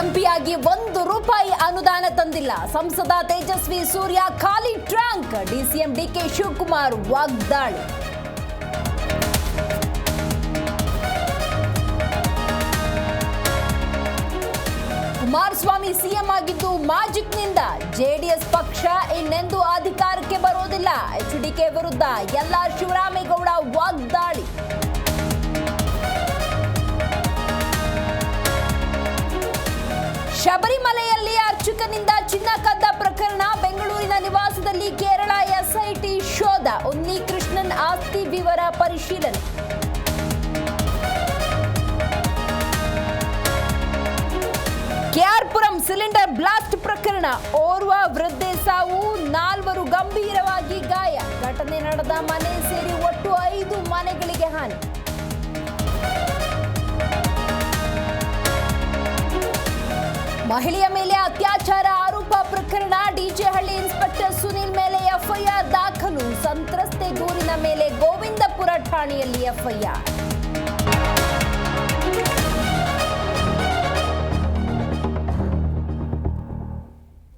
ಎಂಪಿಯಾಗಿ ಒಂದು ರೂಪಾಯಿ ಅನುದಾನ ತಂದಿಲ್ಲ. ಸಂಸದ ತೇಜಸ್ವಿ ಸೂರ್ಯ ಖಾಲಿ ಟ್ರಾಂಕ್. ಡಿಸಿಎಂ ಡಿಕೆ ಶಿವಕುಮಾರ್ ವಾಗ್ದಾಳಿ. ಕುಮಾರಸ್ವಾಮಿ ಸಿಎಂ ಆಗಿದ್ದು ಮಾಜಿಕ್ನಿಂದ ಜೆಡಿಎಸ್ ಪಕ್ಷ ಇನ್ನೆಂದು ಅಧಿಕಾರಕ್ಕೆ ಬರೋದಿಲ್ಲ ಎಚ್ಡಿಕೆ ವಿರುದ್ಧ ಎಲ್ಲ ಶಿವರಾಮೇಗೌಡ ವಾಗ್ದಾಳಿ. ಶಬರಿಮಲೆಯಲ್ಲಿ ಅರ್ಚಕನಿಂದ ಚಿನ್ನ ಕದ್ದ ಪ್ರಕರಣ ಬೆಂಗಳೂರಿನ ನಿವಾಸದಲ್ಲಿ ಕೇರಳ ಎಸ್ಐಟಿ ಶೋಧ ಉನ್ನಿಕೃಷ್ಣನ್ ಆಸ್ತಿ ವಿವರ ಪರಿಶೀಲನೆ. ಕೆಆರ್ಪುರಂ ಸಿಲಿಂಡರ್ ಬ್ಲಾಸ್ಟ್ ಪ್ರಕರಣ, ಓರ್ವ ವೃದ್ಧೆ ಸಾವು, ನಾಲ್ವರು ಗಂಭೀರವಾಗಿ ಗಾಯ. ಘಟನೆ ನಡೆದ ಮನೆ ಸೇರಿ ಒಟ್ಟು ಐದು ಮನೆಗಳಿಗೆ ಹಾನಿ. ಮಹಿಳೆಯ ಮೇಲೆ ಅತ್ಯಾಚಾರ ಆರೋಪ ಪ್ರಕರಣ ಡಿಜೆಹಳ್ಳಿ ಇನ್ಸ್ಪೆಕ್ಟರ್ ಸುನೀಲ್ ಮೇಲೆ ಎಫ್ಐಆರ್ ದಾಖಲು. ಸಂತ್ರಸ್ತೆ ದೂರಿನ ಮೇಲೆ ಗೋವಿಂದಪುರ ಠಾಣೆಯಲ್ಲಿ ಎಫ್ಐಆರ್.